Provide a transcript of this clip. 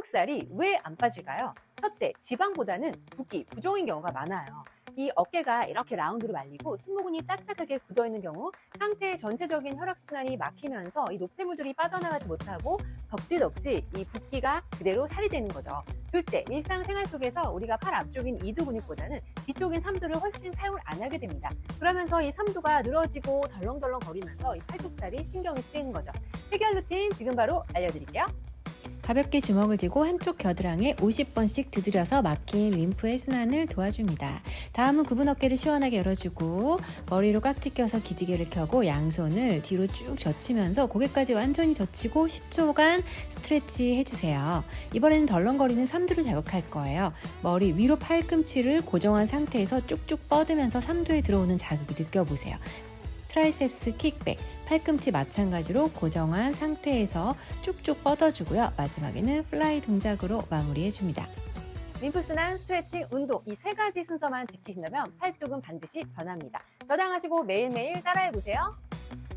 팔뚝살이 왜 안 빠질까요? 첫째, 지방보다는 붓기, 부종인 경우가 많아요. 이 어깨가 이렇게 라운드로 말리고 승모근이 딱딱하게 굳어 있는 경우 상체의 전체적인 혈액순환이 막히면서 이 노폐물들이 빠져나가지 못하고 덕지덕지 이 붓기가 그대로 살이 되는 거죠. 둘째, 일상생활 속에서 우리가 팔 앞쪽인 이두 근육보다는 뒤쪽인 삼두를 훨씬 사용을 안 하게 됩니다. 그러면서 이 삼두가 늘어지고 덜렁덜렁 거리면서 이 팔뚝살이 신경이 쓰이는 거죠. 해결 루틴 지금 바로 알려드릴게요. 가볍게 주먹을 쥐고 한쪽 겨드랑이에 50번씩 두드려서 막힌 림프의 순환을 도와줍니다. 다음은 구분 어깨를 시원하게 열어주고 머리로 깍지 껴서 기지개를 켜고 양손을 뒤로 쭉 젖히면서 고개까지 완전히 젖히고 10초간 스트레치 해주세요. 이번에는 덜렁거리는 삼두를 자극할 거예요. 머리 위로 팔꿈치를 고정한 상태에서 쭉쭉 뻗으면서 삼두에 들어오는 자극을 느껴보세요. 트라이셉스 킥백, 팔꿈치 마찬가지로 고정한 상태에서 쭉쭉 뻗어주고요. 마지막에는 플라이 동작으로 마무리해줍니다. 림프순환, 스트레칭, 운동 이 세 가지 순서만 지키신다면 팔뚝은 반드시 변합니다. 저장하시고 매일매일 따라해보세요.